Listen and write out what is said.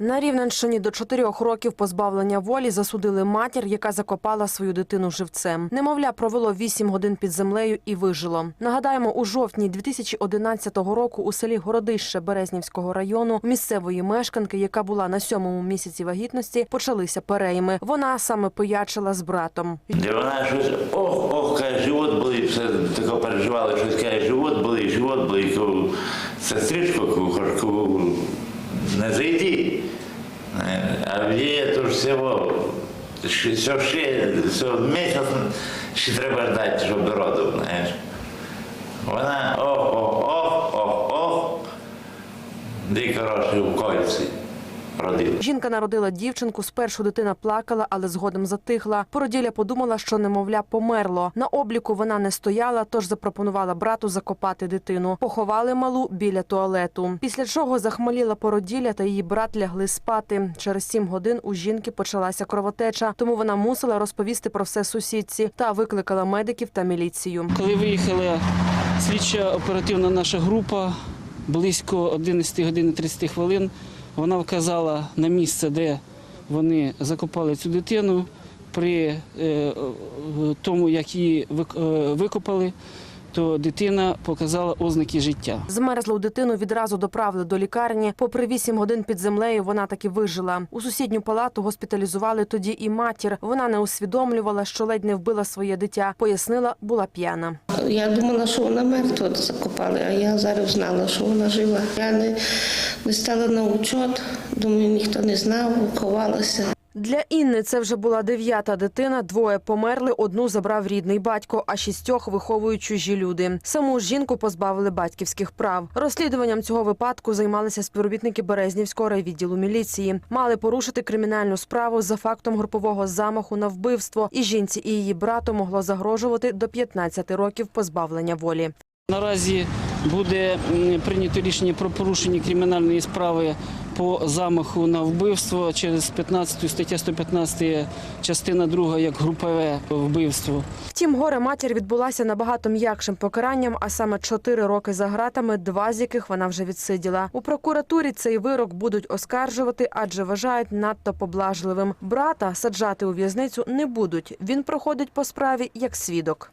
На Рівненщині до чотирьох років позбавлення волі засудили матір, яка закопала свою дитину живцем. Немовля провело вісім годин під землею і вижило. Нагадаємо, у жовтні 2011 року у селі Городище Березнівського району місцевої мешканки, яка була на сьомому місяці вагітності, почалися перейми. Вона саме пиячила з братом. Де вона щось ох, ох, каже, живот болить, все таке переживали, щось каже, живот болить, живот болить, кажу, не зайди. А є то ж всього, ще, ще, місяць ще треба ждати, щоб роду, знаєш. Вона ох, ох, ох, ох, ох, де хороший в кольці родила. Жінка народила дівчинку. Спершу дитина плакала, але згодом затихла. Породілля подумала, що немовля померло. На обліку вона не стояла, тож запропонувала брату закопати дитину. Поховали малу біля туалету. Після чого захмаліла породілля та її брат лягли спати. Через сім годин у жінки почалася кровотеча, тому вона мусила розповісти про все сусідці та викликала медиків та міліцію. Коли виїхала слідча оперативна наша група, близько 11 годин 30 хвилин, вона вказала на місце, де вони закопали цю дитину. При е, тому, як її е, викопали, то дитина показала ознаки життя. Змерзлу дитину відразу доправили до лікарні. Попри вісім годин під землею, вона таки вижила. У сусідню палату госпіталізували тоді і матір. Вона не усвідомлювала, що ледь не вбила своє дитя. Пояснила, була п'яна. Я думала, що вона мертва закопали, а я зараз знала, що вона жива. Я не, не стала на учет, думаю, ніхто не знав, ховалася. Для Інни це вже була дев'ята дитина. Двоє померли, одну забрав рідний батько, а шістьох виховують чужі люди. Саму жінку позбавили батьківських прав. Розслідуванням цього випадку займалися співробітники Березнівського райвідділу міліції. Мали порушити кримінальну справу за фактом групового замаху на вбивство. І жінці і її брату могло загрожувати до 15 років позбавлення волі. Наразі буде прийнято рішення про порушення кримінальної справи по замаху на вбивство через 15 стаття 115 частина 2 як групове вбивство. Втім, горе матір відбулася набагато м'якшим покаранням, а саме 4 роки за ґратами, два з яких вона вже відсиділа. У прокуратурі цей вирок будуть оскаржувати, адже вважають надто поблажливим. Брата саджати у в'язницю не будуть. Він проходить по справі як свідок.